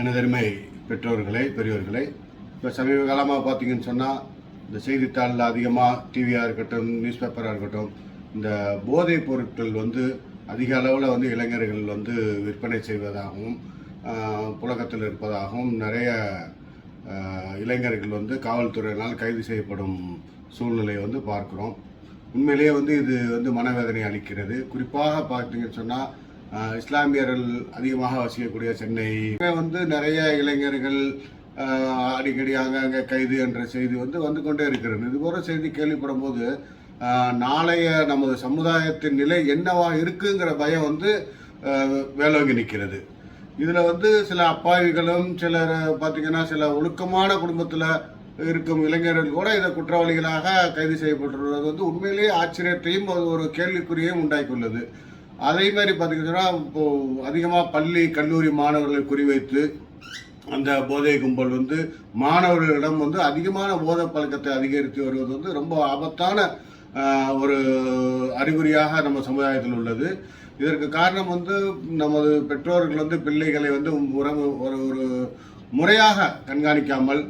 எனதருமை பெற்றோர்களே பெரியோர்களே இப்போ சமீப காலமாக பார்த்தீங்கன்னு சொன்னால் இந்த செய்தித்தாளில் அதிகமாக டிவியாக இருக்கட்டும் நியூஸ் பேப்பராக இருக்கட்டும் இந்த போதைப் பொருட்கள் வந்து அதிக அளவில் வந்து இளைஞர்கள் வந்து விற்பனை செய்வதாகவும் புழக்கத்தில் இருப்பதாகவும் நிறைய இளைஞர்கள் வந்து காவல்துறையினால் கைது செய்யப்படும் சூழ்நிலையை வந்து பார்க்குறோம். உண்மையிலேயே வந்து இது வந்து மனவேதனை அளிக்கிறது. குறிப்பாக பார்த்தீங்கன்னு சொன்னால் இஸ்லாமியர்கள் அதிகமாக வசிக்கக்கூடிய சென்னை. இங்க வந்து நிறைய இளைஞர்கள் அடிக்கடி அங்கங்கே கைது என்ற செய்தி வந்து வந்து கொண்டே இருக்கிறது. இது போன்ற செய்தி கேள்விப்படும் போது நாளைய நமது சமுதாயத்தின் நிலை என்னவா இருக்குங்கிற பயம் வந்து வேலோங்கி நிற்கிறது. இதில் வந்து சில அப்பாவிகளும் சிலர் பார்த்திங்கன்னா சில ஒழுக்கமான குடும்பத்தில் இருக்கும் இளைஞர்கள் கூட இதை குற்றவாளிகளாக கைது செய்யப்பட்டுள்ளது. வந்து உண்மையிலேயே ஆச்சரியத்தையும் அது ஒரு கேள்விக்குறியையும் உண்டாக்கியுள்ளது. அதே மாதிரி பார்த்திங்கன்னா இப்போது அதிகமாக பள்ளி கல்லூரி மாணவர்களை குறிவைத்து அந்த போதை கும்பல் வந்து மாணவர்களிடம் வந்து அதிகமான போதை பழக்கத்தை அதிகரித்து வருவது வந்து ரொம்ப ஆபத்தான ஒரு அறிகுறியாக நம்ம சமுதாயத்தில் உள்ளது. இதற்கு காரணம் வந்து நமது பெற்றோர்கள் வந்து பிள்ளைகளை வந்து உறவு ஒரு ஒரு முறையாக கண்காணிக்காமல்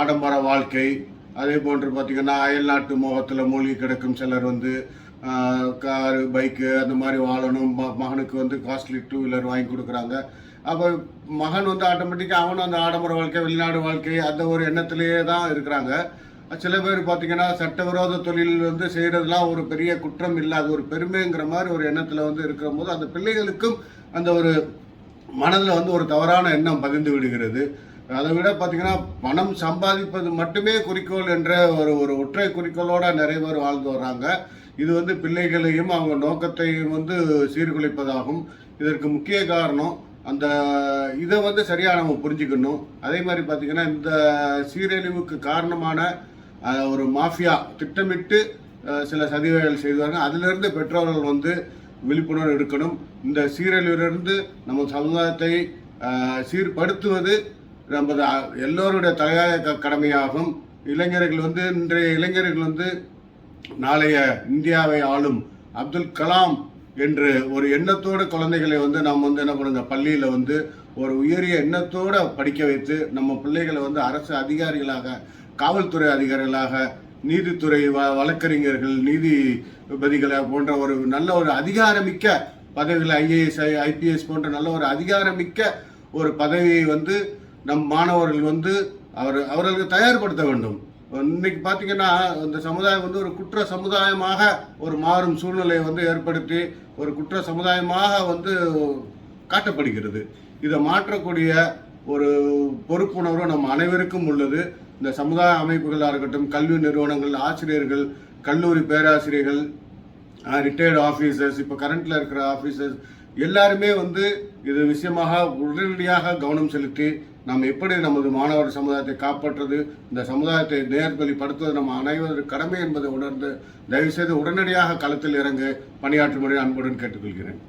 ஆடம்பர வாழ்க்கை அதே போன்று பார்த்திங்கன்னா அயல்நாட்டு மோகத்தில் மூழ்கி கிடக்கும் சிலர் வந்து காரு பைக்கு அந்த மாதிரி வாழணும். ம- மகனுக்கு வந்து காஸ்ட்லி டூ வீலர் வாங்கி கொடுக்குறாங்க. அப்போ மகன் வந்து ஆட்டோமேட்டிக்காக அவனும் அந்த ஆடம்பர வாழ்க்கை வெளிநாடு வாழ்க்கை அந்த ஒரு எண்ணத்திலேயே தான் இருக்கிறாங்க. சில பேர் பார்த்தீங்கன்னா சட்டவிரோத தொழில் வந்து செய்கிறதுலாம் ஒரு பெரிய குற்றம் இல்லை. அது ஒரு பெருமைங்கிற மாதிரி ஒரு எண்ணத்தில் வந்து இருக்கிற போது அந்த பிள்ளைகளுக்கும் அந்த ஒரு மனதில் வந்து ஒரு தவறான எண்ணம் பதிந்து விடுகிறது. அதை விட பார்த்தீங்கன்னா பணம் சம்பாதிப்பது மட்டுமே குறிக்கோள் என்ற ஒரு ஒரு ஒற்றை குறிக்கோளோட நிறைய பேர் வாழ்ந்து வர்றாங்க. இது வந்து பிள்ளைகளையும் அவங்க நோக்கத்தையும் வந்து சீர்குலைப்பதாகும். இதற்கு முக்கிய காரணம் அந்த இதை வந்து சரியாக நம்ம புரிஞ்சுக்கணும். அதே மாதிரி பார்த்திங்கன்னா இந்த சீரழிவுக்கு காரணமான ஒரு மாஃபியா திட்டமிட்டு சில சதிவேகள் செய்வாங்க அதிலிருந்து பெற்றோர்கள் வந்து விழிப்புணர்வு எடுக்கணும். இந்த சீரழிவிலிருந்து நம்ம சமுதாயத்தை சீர்படுத்துவது நமது எல்லோருடைய தலையாய க- கடமையாகும். இளைஞர்கள் வந்து இன்றைய இளைஞர்கள் வந்து நாளைய இந்தியாவை ஆளும் அப்துல் கலாம் என்று ஒரு எண்ணத்தோடு குழந்தைகளை வந்து நாம் வந்து என்ன பண்ணுங்க பள்ளியில் வந்து ஒரு உயரிய எண்ணத்தோடு படிக்க வைத்து நம்ம பிள்ளைகளை வந்து அரசு அதிகாரிகளாக காவல்துறை அதிகாரிகளாக நீதித்துறை வ வழக்கறிஞர்கள் நீதிபதிகளை போன்ற ஒரு நல்ல ஒரு அதிகாரமிக்க பதவிகள் ஐஏஎஸ் ஐபிஎஸ் போன்ற நல்ல ஒரு அதிகாரமிக்க ஒரு பதவியை வந்து நம் மாணவர்கள் வந்து அவர் அவர்களுக்கு தயார்படுத்த வேண்டும். இன்னைக்கு பார்த்தீங்கன்னா இந்த சமுதாயம் வந்து ஒரு குற்ற சமுதாயமாக ஒரு மாறும் சூழ்நிலையை வந்து ஏற்படுத்தி ஒரு குற்ற சமுதாயமாக வந்து காட்டப்படுகிறது. இதை மாற்றக்கூடிய ஒரு பொறுப்புணர்வு நம் அனைவருக்கும் உள்ளது. இந்த சமுதாய அமைப்புகளாக இருக்கட்டும் கல்வி நிறுவனங்கள் ஆசிரியர்கள் கல்லூரி பேராசிரியர்கள் ரிட்டையர்டு ஆஃபீஸர்ஸ் இப்போ கரண்ட்டில் இருக்கிற ஆஃபீஸர்ஸ் எல்லாருமே வந்து இது விஷயமாக உடனடியாக கவனம் செலுத்தி நாம் எப்படி நமது மாணவர் சமுதாயத்தை காப்பாற்றுறது இந்த சமுதாயத்தை நேர்வழிப்படுத்துவது நம்ம அனைவரும் கடமை என்பதை உணர்ந்து தயவுசெய்து உடனடியாக களத்தில் இறங்க பணியாற்றும்படி அன்புடன் கேட்டுக்கொள்கிறேன்.